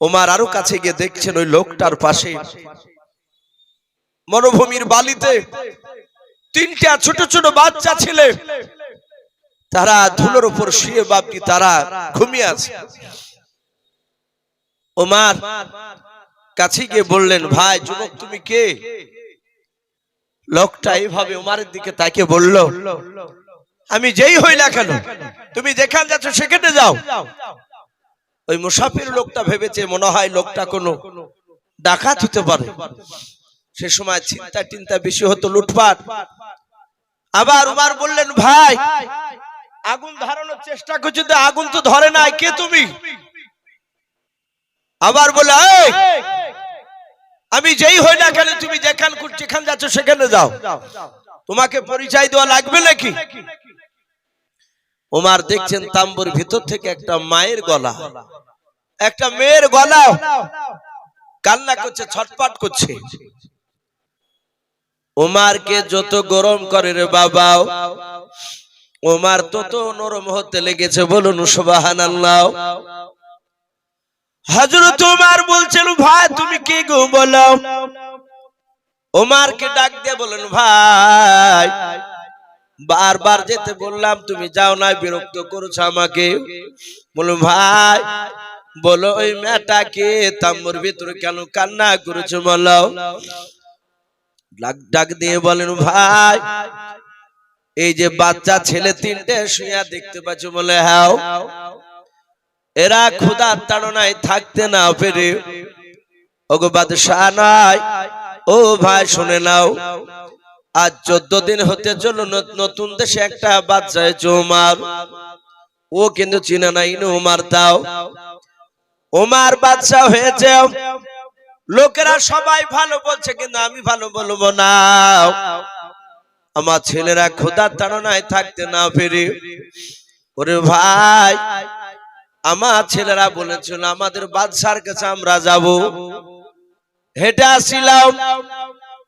ওমার আরও কাছে গিয়ে দেখছেন ওই লোকটার পাশে। মরুভূমির বালিতে তিনটা ছোট ছোট বাচ্চা ছেলে। তারা ধুলোর উপর শুয়ে বাপটি তারা ঘুমিয়ে আছে। ওমার কাছে গিয়ে বললেন, ভাই, যুবক, তুমি কে? লোকটা এইভাবে ওমারের দিকে তাকে বলল, আমি যেই হই না কেন, তুমি যেখান যাচ্ছ সেখানে যাও। ওই মুসাফির লোকটা ভেবেছে মনে হয় লোকটা কোনো ডাকাত হতে পারে। সে সময় চিন্তা টিন্তা বেশি হতো লুটপাট। আবার উমার বললেন ভাই আগুন ধরানোর চেষ্টা করছ তো আগুন তো ধরে নাই কে তুমি? আবার বলে "এই, আমি যেই হই না কেন তুমি যেখান যেখান যাচ্ছ সেখানে যাও। তোমাকে পরিচয় দেওয়া লাগবে নাকি? ওমার দেখছেন তাম্বুর ভিতর থেকে একটা মায়ের গলা। একটা মেয়ের গলা। কান্না করছে ছটপট করছে ওমারকে যত গরম করে রে বাবা ওমার তত নরম হতে লেগেছে বলুন সুবাহান আল্লাহ হজরত ওমার বলছেন ভাই তুমি কি গো? বলো। ওমারকে ডাক দিয়ে বলেন ভাই বারবার যেতে বললাম, তুমি যাও না বিরক্ত করেছ আমাকে। বলো ভাই, বলো, ওই মেয়েটাকে তাম্বুর ভিতরে কেন কান্না করেছ বলো? ডাক দিয়ে বলেন, ভাই, এই যে বাচ্চা ছেলে তিনটে শুয়া দেখতে পাচ্ছ বলে হ্যাঁ এরা ক্ষুধার তাড়নায় থাকতে না পেরে। ওগো বাদশাহ নাই। ও ভাই, শুনে নাও আজ চোদ্দ দিন হতে চলো নতুন দেশে একটা বাচ্চা হয়েছে ওমার ও কিন্তু চিনে নাই ওমার তাও। ওমার বাচ্চা হয়েছে। লোকেরা সবাই ভালো বলছে, কিন্তু আমি ভালো বলব না। আমার ছেলেরা খোদার তাড়নায় থাকতে না পেরে। ওরে ভাই, আমার ছেলেরা বলেছিল, আমাদের বাদশার কাছে আমরা যাব। হেঁটে আসছিলাম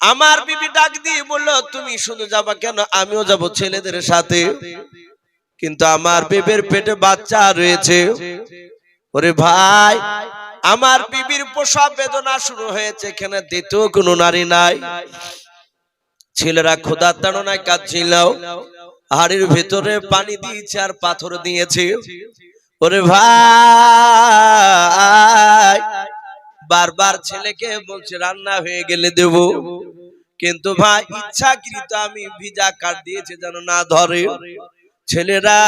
আমার বিবি ডাক দিয়ে বলল, তুমি শুধু যাবা কেন? আমিও যাব ছেলেদের সাথে। কিন্তু আমার বিবির পেটে বাচ্চা রয়েছে। ওরে ভাই, আমার বিবির প্রসব বেদনা শুরু হয়েছে, এখানে দ্বিতীয় কোনো নারী নাই। ছেলেরা খোদার তাড়নায় কাঁদছিল। হাড়ির ভেতরে পানি দিয়েছে আর পাথর দিয়েছে। ওরে ভাই, বারবার ছেলেকে বলছে, রান্না হয়ে গেলে দেব। কিন্তু ভাই, ইচ্ছাকৃত আমি ভিজা কাট দিয়েছে যেন না ধরে। ছেলেরা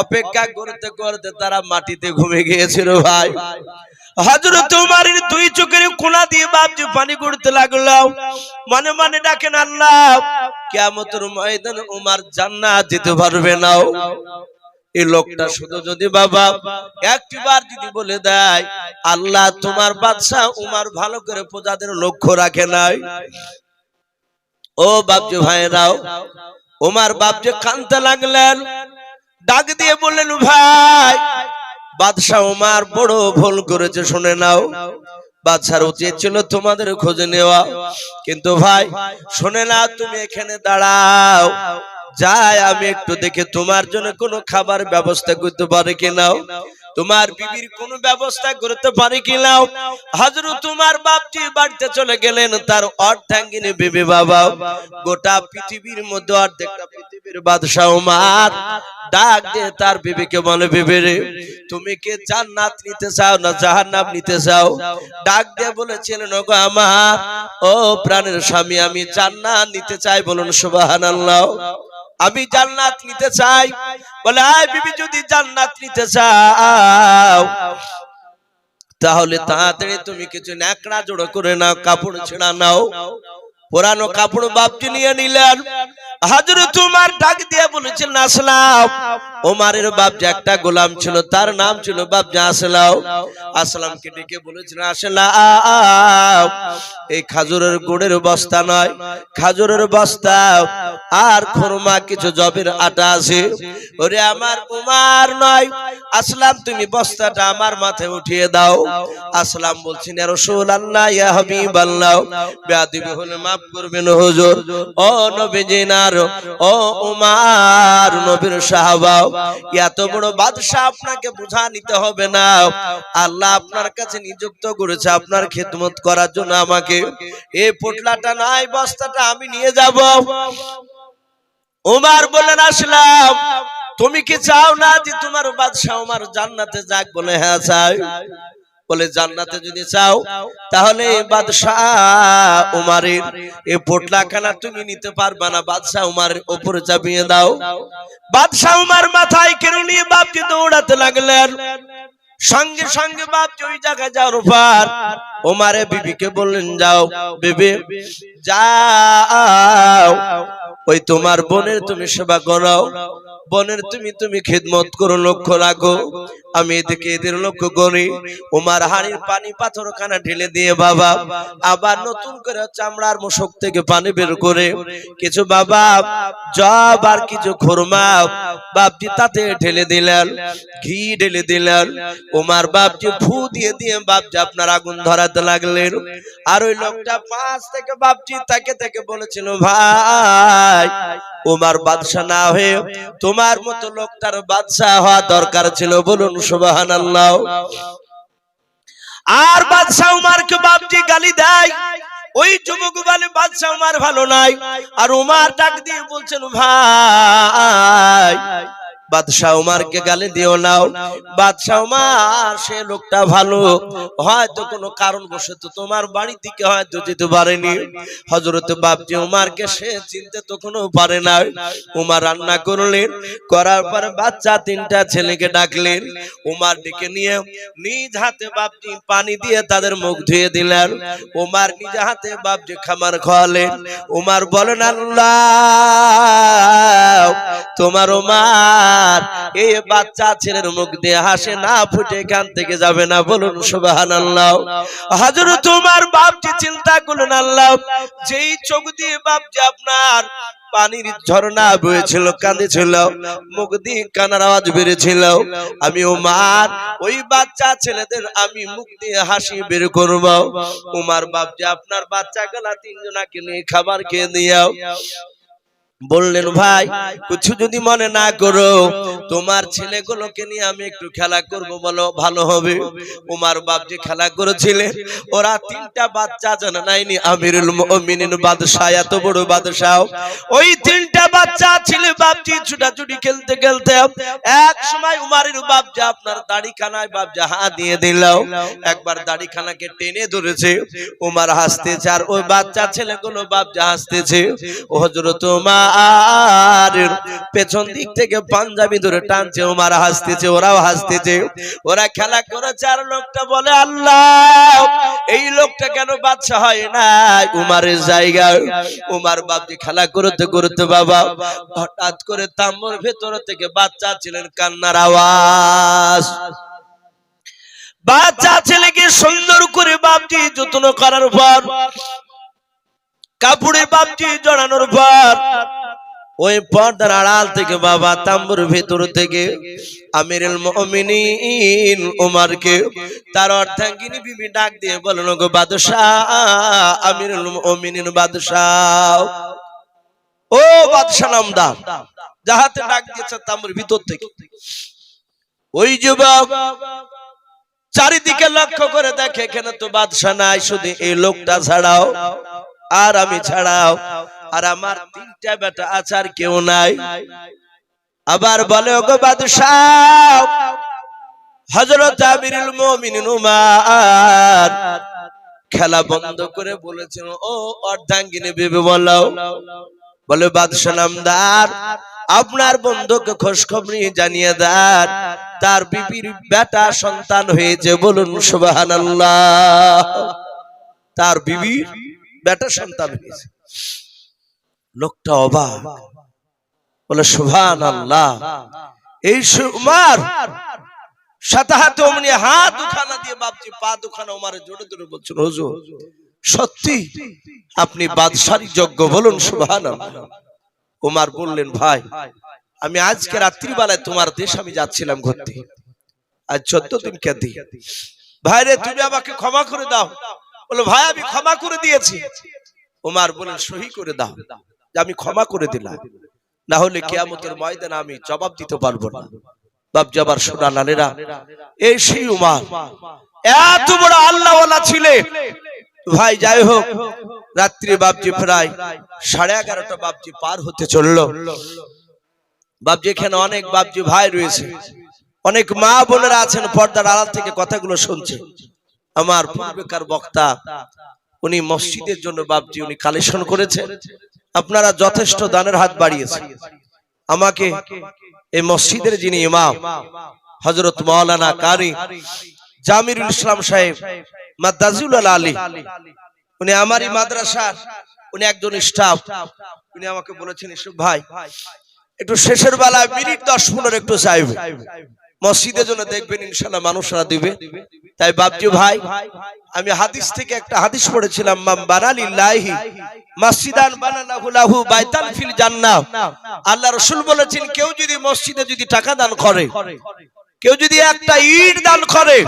অপেক্ষা করতে করতে তারা মাটিতে ঘুমে গিয়েছিল ভাই। হজরত দুই দিয়ে পানি করতে লাগল। মনে আল্লাহ পারবে এই লোকটা শুধু যদি বাবা একটিবার যদি বলে দেয়, আল্লাহ, তোমার বাদশাহ উমার ভালো করে প্রজাদের লক্ষ্য রাখে নাই। ও বাপজি ভাইরাও, উমার বাপজি কানতে লাগলেন, ডাক দিয়ে বললেন, ভাই, বাদশাহ ওমার বড় ভুল করেছে, শুনে নাও। বাদশার উচিত ছিল তোমাদের খোঁজে নেওয়া, কিন্তু ভাই, শুনে না তুমি এখানে দাঁড়াও। যাই, আমি একটু দেখে তোমার জন্য কোনো খাবার ব্যবস্থা করতে পারে কিনাও তোমার বিবির কোনো ব্যবস্থা করতে পারে কিনাও হাজরু, তোমার বাপটি বাড়িতে চলে গেলেন, তার অর্ধাঙ্গিনী বিবি বাবা। গোটা পৃথিবীর মধ্যে অর্ধেকটা পৃথিবীর বাদশাহ উমার। ডাক দিয়ে তার বিবিকে বলে, বিবি রে, তুমি কি জান্নাত নিতে চাও না জাহান্নাম নিতে চাও? ডাক দিয়ে বলেছিলেন ওগো আমার, ও প্রাণের স্বামী, আমি জান্নাত নিতে চাই। বলুন, সুবহানাল্লাহ। আমি জান্নাত নিতে চাই। বলে, আয় বিবি, যদি জান্নাত নিতে চাও, তাহলে তাড়াতাড়ি তুমি কিছু ন্যাকড়া জোড়ো করে নাও, কাপড় ছেঁড়া নাও। পুরানো কাপড় বাপটি নিয়ে নিলেন। হাজরে, তোমার ডাক দিয়ে বলেছেন আসলাম। ওমারের বাপ যে একটা গোলাম ছিল, তার নাম ছিল বাপ যে আসলাম। আসলামকে ডেকে বলেছেন আসলাম। এই খাজুরের গুড়ের বস্তা নয়, খাজুরের বস্তা। আর খরমা কিছু জবের আটা আছে। ওরে, আমার উমার নয়। আসলাম, তুমি বস্তাটা আমার মাথায় উঠিয়ে দাও। আসলাম বলছেন ইয়া রাসূলুল্লাহ, ইয়া হাবিবাল্লাহ, বেয়াদবি হলে মাফ করবেন হুজুর। ও নবীজি আপনার ও উমার, নবীর সাহাবা এত বড় বাদশাহ আপনাকে নিতে হবে না। আল্লাহ আপনার কাছে নিযুক্ত করেছে, আপনার খেদমত করার জন্য আমাকে। এই পোটলাটা নাই বস্তাটা আমি নিয়ে যাব। উমার বললেন, আসলাম। তুমি কি চাও না যে তোমার বাদশাহ উমার জান্নাতে যাক? বলে হ্যাঁ চাই। বলে, জান্নাতে যদি চাও, তাহলে বাদশাহ উমারের এই পোটলাখানা তুমি নিতে পারবে না। বাদশাহ উমারের উপরে চাপিয়ে দাও। বাদশাহ উমার মাথায় কেড়ে নিয়ে বাপকে দৌড়াতে লাগলেন। সঙ্গে সঙ্গে বাপজি ওই জায়গায় যাওয়ার পর ওমারে বিবিকে বললেন, যাও বিবি, যাও। ওই তোমার বোনের তুমি সেবা করো। বোনের তুমি তুমি খেদমত করো, লক্ষ্য রাখো। আমি এদিকে এদের লক্ষ্য করি। ওমার হাড়ির পানি পাথর খানা ঢেলে দিয়ে বাবা, আবার নতুন করে চামড়ার মুশক থেকে পানি বের করে। কিছু বাবা, জব আর কিছু খোরমা বাপজি তাতে ঢেলে দিলেন, ঘি ঢেলে দিলেন। ওমার বাপজি ফু দিয়ে দিয়ে বাপজি আপনার আগুন ধরাতে লাগলেন। আর ওই লোকটা পাঁচ থেকে বাপজি তাকে তাকে বলেছিল, ভাই ওমার বাদশা না হয়ে তোমার মতো লোকটার বাদশা হওয়া দরকার ছিল, বলুন সুবাহান আল্লাহ আর বাদশাহ উমারকে বাপজি গালি দেয়। ওই যুবক বলে, বাদশাহ উমার ভালো নাই। আর উমার ডাক দিয়ে বলছেন, ভাই বাদশাহ উমারকে গালি দিও নাও। বাদশাহ উমার, সে লোকটা ভালো। হয়তো কোনো কারণ বশত তোমার বাড়ি থেকে হয়তো যেতে পারেনি। হজরত বাপজি উমারকে সে চিনতে তো কোনো পারে না উমার রান্না করলেন, করার পরে বাচ্চা তিনটা ছেলেকে ডাকলেন। উমার ডেকে নিয়ে নিজ হাতে বাপজি পানি দিয়ে তাদের মুখ ধুয়ে দিলেন। উমার নিজ হাতে বাপজি খামার খাওয়ালেন উমার বলেন, আল্লাহ তোমার উমার, এই বাচ্চা ছেলের মুখ দিয়ে হাসে না, ফুটে এখান থেকে যাবে না, বলুন সুবাহান আল্লাহ হাজর, তোমার বাপজি চিন্তা করলেন, আল্লাহ, যেই চোখ দিয়ে বাপজি আপনার পানির ঝর্ণা বয়েছিল কাঁদেছিল, মুখ দিয়ে কানার আওয়াজ বেড়েছিল, আমি উমার, ওই বাচ্চা ছেলেদের আমি মুখ দিয়ে হাসি বের করব। উমার বাপজি, আপনার বাচ্চা গলা তিনজনাকে নিয়ে খাবার খেয়ে দিয়াও বললেন ভাই কিছু যদি মনে না করো তোমার ছেলেগুলোকে নিয়ে আমি একটু খেলা করব বলো ভালো হবে? উমার বাপ যে খেলা করেছিলেন ওরা তিনটা বাচ্চা জানা নাইনি আমিরুল মুমিনিন বাদশাহ এত বড় বাদশাহ। ওই তিনটা বাচ্চা ছেলে বাপজি ছুটাছুটি খেলতে খেলতে এক সময় উমারের বাপজা আপনার দাড়ি খানায় বাপজা হা দিয়ে দিল একবার দাড়ি খানাকে টেনে ধরেছে উমার হাসতেছে আর ওই বাচ্চা ছেলেগুলো বাপজা হাসতেছে। ও হজরত উমার পেছন দিক থেকে পাঞ্জাবি ধরে টানছে ওমার হাসতেছে ওরাও হাসতেছে। ওরা খেলা করেছে আর লোকটা বলে আল্লাহ এই লোকটা কেন বাচ্চা হয় না উমারের জায়গায় উমার বাপজি খেলা করতে করতে বাবা হঠাৎ করে তাম্বর ভেতর থেকে বাচ্চা ছিলেন কান্নার আওয়াজ। বাচ্চা ছেলেকে সুন্দর করে বাপজি যত্ন করার পর কাপড়ে বাপজি জড়ানোর পর ওই পর্দার আড়াল থেকে বাবা তাম্বুর ভেতর থেকে আমিরুল ওমরকে তার অর্ধাঙ্গিনী বিবি ডাক দিয়ে বলেন গো বাদশাহ, আমিরুল মুমিনিন বাদশাহ। ও বাদশাহ নামদার যাহাতে ডাক দিয়েছে তাম্বুর ভিতর থেকে। ওই যুবক চারিদিকে লক্ষ্য করে দেখে, এখানে তো বাদশাহ নাই, শুধু এই লোকটা ছাড়াও আর আমি ছাড়াও আর আমার তিনটা বেটা আছে আর কেউ নাই। আবার বলে ওগো বাদশাহ হযরত আমিরুল মুমিনিন উমার খেলা বন্ধ করে বলেছেন ও অর্ধাঙ্গিনী বিবি বলো। বলে। বাদশাহ নামদার আপনার বন্ধুকে খোঁজ খবর জানিয়ে দেন তার বিবির বেটা সন্তান হয়েছে বলুন সুবহানাল্লাহ। তার বিবির বেটা সন্তান হয়েছে। লোকটা অবাক। বলে সুভান আল্লাহ এই সুমার সাথে হাতে অমনি হাত দিয়ে বাপজি পা দুখানা জোরে জোরে বলছেন সত্যি আপনি বাদশারি যোগ্য বলুন সুভান ওমার বললেন, ভাই, আমি আজকে রাত্রিবেলায় তোমার দেশ আমি যাচ্ছিলাম ঘুরতে। আজ চোদ্দ দিন কেদি। ভাই রে, তুমি আমাকে ক্ষমা করে দাও। বলো, ভাই, আমি ক্ষমা করে দিয়েছি। ওমার বলেন সহি করে দাও। যে আমি ক্ষমা করে দিলাম। না হলে কেয়ামতের ময়দানে আমি জবাব দিতে পারব না। বাবজি আবার সোনা লালেরা এই সেই উমার। এত বড় আল্লাহওয়ালা ছিলে ভাই যাই হোক রাত্রি বাবজি প্রায় সাড়ে এগারোটা বাবজি পার হতে চলল। বাবজি এখানে অনেক বাবজি ভাই রয়েছে। অনেক মা বোনেরা আছেন পর্দার আড়াল থেকে কথাগুলো শুনছে। আমার পূর্বেকার বক্তা উনি মসজিদের জন্য বাবজি উনি কালেকশন করেছে। আপনারা যথেষ্ট দানের হাত বাড়িয়েছেন। আমাকে এই মসজিদের যিনি ইমাম হজরত মাওলানা কারি জামিরুল ইসলাম সাহেব মাদ্দাজুল আলী উনি আমারই মাদ্রাসার, উনি একজন স্টাফ। উনি আমাকে বলেছেন ভাই, একটু শেষের বেলায় মিনিট দশ পনেরো একটু চাইবে। মসজিদের জন্য দেখবেন ইনশাল্লাহ মানুষরা দিবে। তাই বাবজি ভাই, আমি হাদিস থেকে একটা হাদিস পড়েছিলাম মাম বানালিল্লাহি মসজিদান বানালাহু লাহু বাইতান ফিল জান্নাহ। আল্লাহ রাসূল বলেছেন, কেউ যদি মসজিদে যদি টাকা দান করে, কেউ যদি একটা ইট দান করে,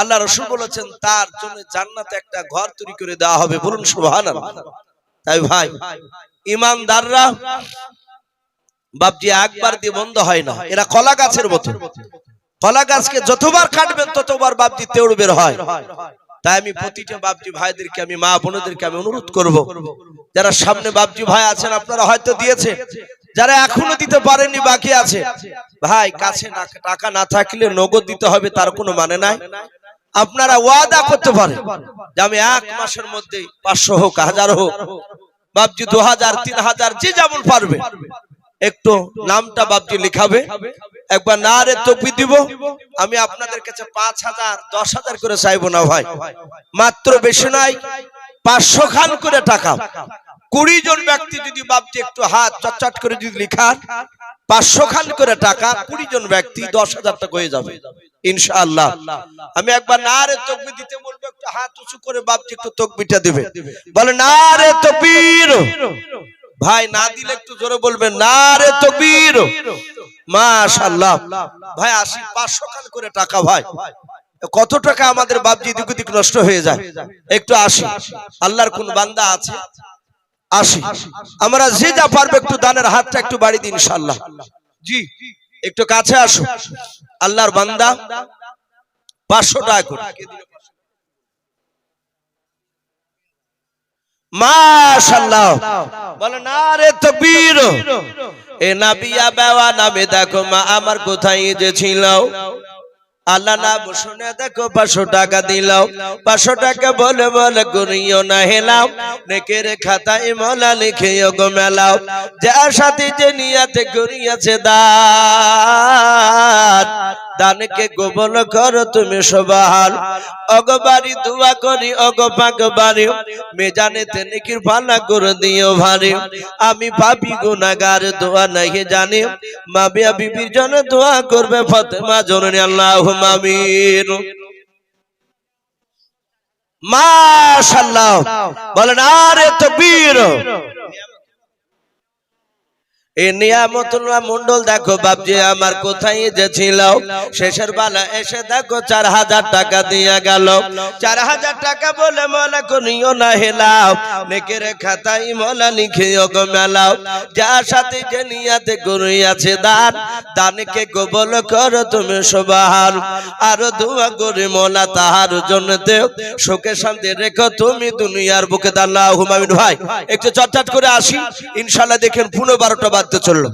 আল্লাহ রসুল বলেছেন, তার জন্য জান্নাতে একটা ঘর তৈরি করে দেওয়া হবে। বলুন সুবহানাল্লাহ। তাই ভাই, ইমানদাররা বাপজি একবার দিয়ে বন্ধ হয় না। এরা কলা গাছের মতো। কলা গাছকে যতবার কাটবেন, ততবার বাপজি তেউড় বের হয়। তাই আমি প্রতিটা বাপজি ভাইদেরকে, আমি মা বোনদেরকে আমি অনুরোধ করব, যারা সামনে বাপজি ভাই আছেন, আপনারা হয়তো দিয়েছে, যারা এখনও দিতে পারেননি, বাকি আছে। ভাই, কাছে টাকা না থাকলে নগদ দিতে হবে, তার কোনো মানে নাই। আপনারা ওয়াদা করতে পারেন যে আমি এক মাসের মধ্যে পাঁচশো হোক, হাজার হোক, বাপজি দু হাজার, তিন হাজার, যে যেমন পারবে। একটু নামটা বাপজি লিখাবে। একবার না রে তকবি দিব। আমি আপনাদের কাছে পাঁচ হাজার দশ হাজার করে চাইব না ভাই। মাত্র বেশি নাই পাঁচশো খান করে টাকা। কুড়ি জন ব্যক্তি যদি বাপজি একটু হাত চটচট করে যদি লিখান পাঁচশো খান করে টাকা কুড়ি জন ব্যক্তি দশ হাজার টাকা হয়ে যাবে। ইনশাআল্লাহ। আমি একবার না রে তকবি দিতে বলব একটু হাত উঁচু করে বাপজি একটু তকবিটা দিবে। বলে না রে তকবীর। ভাই না দিলে একটু জোরে বলবেন না রে তকবীর! মাশাআল্লাহ। ভাই আসি পাঁচশো খান করে টাকা ভাই। কত টাকা আমাদের বাপজি দিক দিক নষ্ট হয়ে যায়? একটু আসি। আল্লাহর কোন বান্দা আছে? আসি। আমরা যে যা পারবে একটু দানের হাতটা একটু বাড়ি দিন ইনশাআল্লাহ। জি। একটু কাছে আসো আল্লাহর বান্দা পাঁচশো টাকা করে। মাশাআল্লাহ। বলে না রে তকবীর। এ নাবিয়া বেওয়া নামে দেখো মা আমার কোথায় যে ছিল? আল্লাহ না শুনে দেখো পাঁচশো টাকা দিলাও পাঁচশো টাকা বলে বলে করিও না হেলাও। নেকের খাতায় মলা লিখে গো মেলাও। যার সাথে যে নিয়াতে করিয়াছে দান। দানকে গোবল করো তুমি সবাল। অগবারি দুয়া করি, অগ পাক বাড়ি। মেজানে তেনে কৃপানা করে দিও ভারি। আমি পাপি গুনাগার দোয়া নাহি জানি। মাবিয়া বিবির জন্য দোয়া করবে ফাতেমা জননী, আল্লাহ মামিন মাশাআল্লাহ। বলেন আরে তকবীর। এ নিয়ামতুল্লাহ মন্ডল দেখো বাপজি, আমার কোথায় যে ছিল শেষের বেলা এসে দেখো চার হাজার টাকা দিয়া গেল। চার হাজার টাকা বলে মলা করিও না হেলাও। নেকের খাতাই মলা লিখিও গো মেলাও। যার সাথে যে নিয়াতে করিয়াছে দান, দানকে গোবল করো তুমি সবার আরও দোয়া করে মোলা তাহার জন্য দেও শোকে শান্তি রেখো তুমি দুনিয়ার বুকে দাল্লাহ হুমায়ুন ভাই, একটু চটচট করে আসি। ইনশাল্লাহ দেখেন পনেরো বারোটা বাদ্য চলল।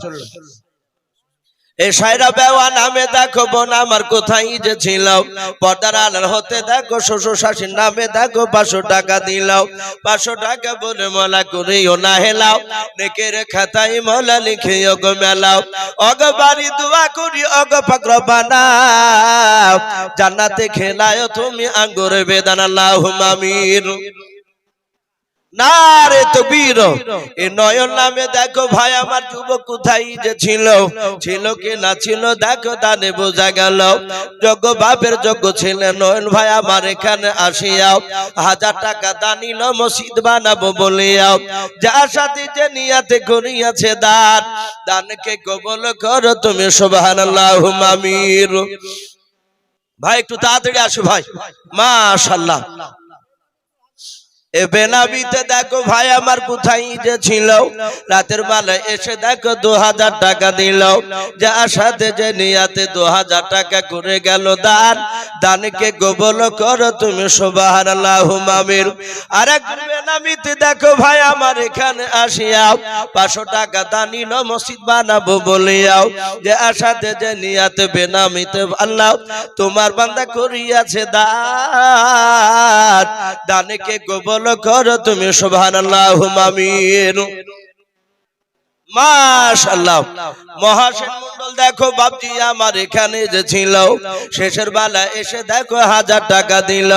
এ সাইরা বেওয়া নামে দেখো বোন, আমার কোথায় যে ছিল? পর্দার আলার হতে দেখো, শ্বশুর শাশুর নামে দেখো, পাঁচশো টাকা দিলাও পাঁচশো টাকা বলে মলা করিও না হেলাও। নেকের খাতাই মলা লিখে অগ মেলাও। অগ বাড়ি দোয়া করি অগ পাকর বানাও। জান্নাতে খেলায় তুমি আঙ্গুর বেদানা লাহু মামির না রে তো বীর এ নয়ন নামে দেখো ভাই, আমার যুবক কোথায় যে ছিল? ছিল কি না ছিল? দেখো দানে বোঝা গেল। যোগ্য বাপের যোগ্য ছেলে নয়ন ভাই, আমার এখানে আসিয়াও হাজার টাকা দানিল মসজিদ বানাবো বলিয়াও যার সাথে যে নিয়াতে করিয়াছে দান। দানকে কবল করো তুমি, সুবহানাল্লাহ মামির। ভাই, একটু তাড়াতাড়ি আসো ভাই। মাশাআল্লাহ। দেখো ভাই আমার কোথায় যে ছিল। রাতের বেলা এসে দেখো দু হাজার টাকা দিল। যার সাথে যে নিয়াতে দু হাজার টাকা করে গেল দান। দানকে গোবল করো তুমি সোবাহার আল্লাহ মামির আর এক বেনাবিতে দেখো ভাই আমার এখানে আসিয়া পাঁচশো টাকা দানিল মসজিদ বানাবো বলিয়াও। যে আসাতে যে নিয়াতে বেনামিতে আল্লাহ তোমার বান্দা করিয়াছে দান। দানকে গোবল করো তুমি শোভান আল্লাহ মামির মাশাল্লাহ মহাসেন মন্ডল দেখো বাপজি আমার এখানে যে ছিল শেষের বেলা এসে দেখো হাজার টাকা দিল।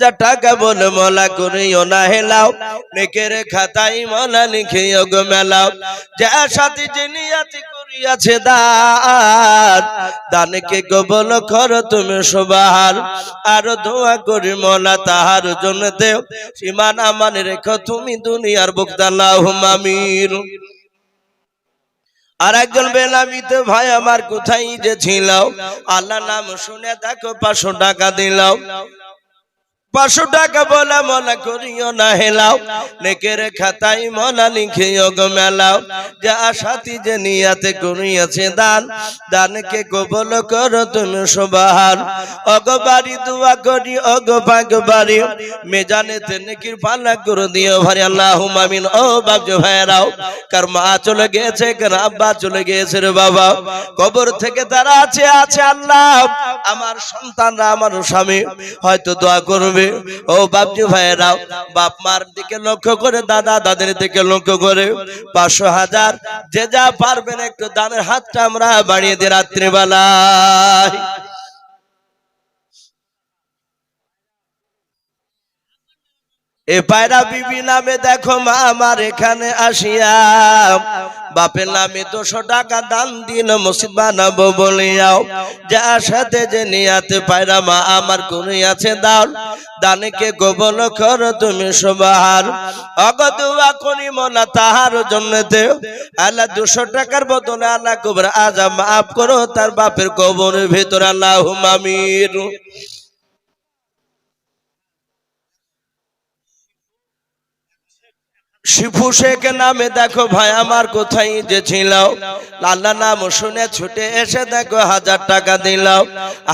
যা টাকা বলে মলা করিও না হেলাও নেকের খাতাই মলা লিখিও গো মেলাও। যা সাথী যে নিয়াতি করিয়াছে দান দানকে কবল করো তুমি সবার আর দোয়া করি মলা তাহার জন্য দেও। সীমান আমার রেখো তুমি দুনিয়ার বুকদাল্লাহ মামির আর একজন বেলামিতে ভাই আমার কোথায় যে ছিল? আল্লাহ নাম শুনে দেখো পাঁচশো টাকা দিলাম। পাঁচশো টাকা বলা মলা করিও না, হেলাও। নেকের খাতাই মলা লিখিও গো মেলাও। যা সাথী যে নিয়াতে করিয়াছে দান, দানকে কবল করো তুমি সবার অগবাড়ি দুয়া করি, অগ বাড়ি। মেজানেতে নেকির পাল্লা করে দিও ভারি আল্লাহ মামিন ও বাবজো ভাইরাও কার মা চলে গেছে কার আব্বা চলে গেছে রে বাবা। কবর থেকে তারা আছে আছে আল্লাহ। আমার সন্তানরা, আমার স্বামী, হয়তো দোয়া করবে ও বাপজি ভাইয়েরাও, বাপ মার দিকে লক্ষ্য করে, দাদা দাদের দিকে লক্ষ্য করে। পাঁচশো হাজার, যে যা পারবেন একটু দানের হাতটা আমরা বাড়িয়ে দিই রাত্রিবেলায়। এ পায়রা বিবি নামে দেখো মা আমার এখানে আসিয়া বাপের নামে দুশো টাকা দান দিন, মসজিদ বানাবো বলিয়াও। যা সাথে যে নিয়াতে পায়রা মা আমার কোনে আছে দাও দানকে গোবল কর তুমি সবার। অগদুয়া করি মনা তাহার জন্য দেও। আল্লাহ দুশো টাকার বদলে আল্লাহ কবর আজা মাফ করো, তার বাপের কবরের ভেতর আল্লাহ মামির শিফু শেখ নামে দেখো ভাই, আমার কোথায় যে ছিল আল্লাহ নাম শুনে ছুটে এসে দেখো হাজার টাকা দিলাও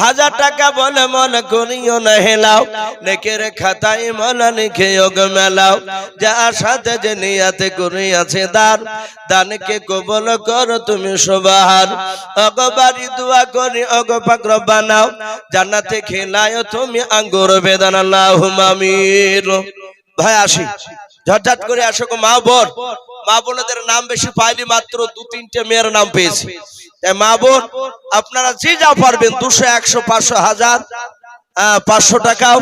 হাজার টাকা বলে মনে করিও না হেলাও। নেকের খাতায় মনে লিখে যোগ মেলাও। যা সাথে যে নিয়াতে করিয়াছে দান। দানকে কবল করো তুমি সবার অগবারি দোয়া করি, অগ পাকর বানাও। জান্নাতে খেলায় তুমি আঙ্গুর বেদান আল্লাহ মামির ভাই, আসি। ঝটঝট করে আসো মা বোন। মা বোনদের নাম বেশি পাইলি মাত্র দু, তিনটে মেয়ের নাম পেয়েছি। তাই মা বোন, আপনারা যে যা পারবেন, দুশো, একশো, পাঁচশো, হাজার পাঁচশো টাকাও,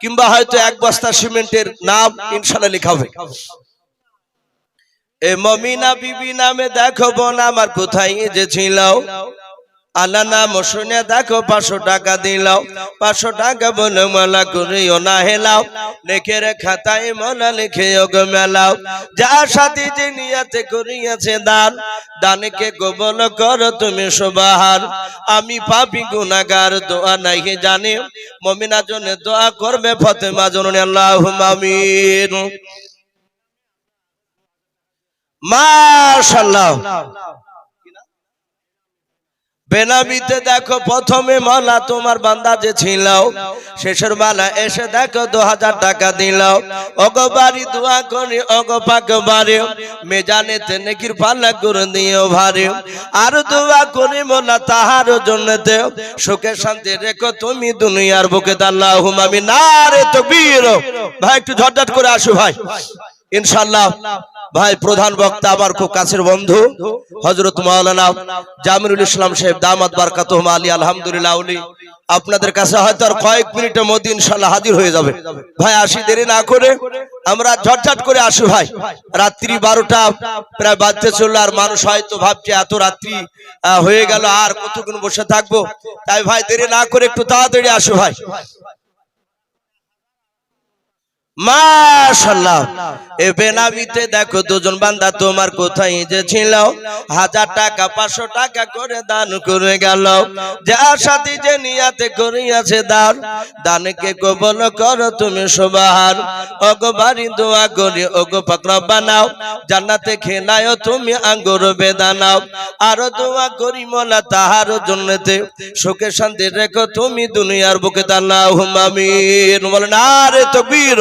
কিংবা হয়তো এক বস্তা সিমেন্টের নাম ইনশাল্লাহ লেখা হবে। এ মমিনা বিবি নামে দেখো বোন, আমার কোথায় যে ছিল? আল্লাহ নাম শুনে দেখো পাঁচশো টাকা দিলাও। পাঁচশো টাকা বলে মালা করিও না হেলাও। লেখের খাতায় মালা লিখে গো মেলাও। যা সাথে যে নিয়াতে করিয়াছে দান, দানকে গোবল করো তুমি সবাহার আমি পাপি গুনাগার দোয়া নাই জানি, মমিনা জন্য দোয়া করবে ফতেমা জননী আল্লাহ মামির মাশাল্লাহ বেনামিতে দেখো, প্রথমে মালা তোমার বান্দা যে ছিল শেষের মালা এসে দেখো, দু হাজার টাকা দিল অগ বাড়ি দোয়া করি অগ পাক বাড়ি মেজানেতে নেকির পাল্লা করে দিও ভারে আর দোয়া করি মোলা তাহার জন্য দেও, সুখে শান্তি রেখো তুমি দুনিয়ার বুকে দাল্লাহ আমি না রে তো বীর ভাই, একটু ঝটঝট করে আসো ভাই। ইনশাল্লাহ ভাই, প্রধান বক্তা আমার খুব কাছের বন্ধু হজরত মাওলানা জামিরুল ইসলাম সাহেব, দামাত বারকাত আলী আলহামদুলিল্লাহ উনি আপনাদের কাছে হয়তো আর কয়েক মিনিটের মধ্যে ইনশাল্লাহ হাজির হয়ে যাবে। ভাই, আসি দেরি না করে, আমরা ঝটঝট করে আসি ভাই। রাত্রি বারোটা, প্রায় বাজতে চলল, আর মানুষ হয়তো ভাবছে এত রাত্রি হয়ে গেল, আর কতক্ষণ বসে থাকব? তাই ভাই, দেরি না করে একটু তাড়াতাড়ি আসো ভাই। মাশাল্লাহ এ বেনামিতে দেখো দুজন বান্দা তোমার কোথায় যে ছিল? হাজার টাকা, পাঁচশো টাকা করে দান করে গেল। যার সাথে যে নিয়াতে করিয়াছে দান, দানকে কবল করো তুমি সবার ওগো বাড়ি দোয়া করি, ওগো পাকড়া বানাও। জান্নাতে খেলায়ও তুমি আঙ্গুর বেদানাও। আরও দোয়া করি মোলা তাহার জন্যতে। সুখে শান্তি রেখো তুমি দুনিয়ার বুকে দানাও হুমামিন বলেন, আরে তকবীর।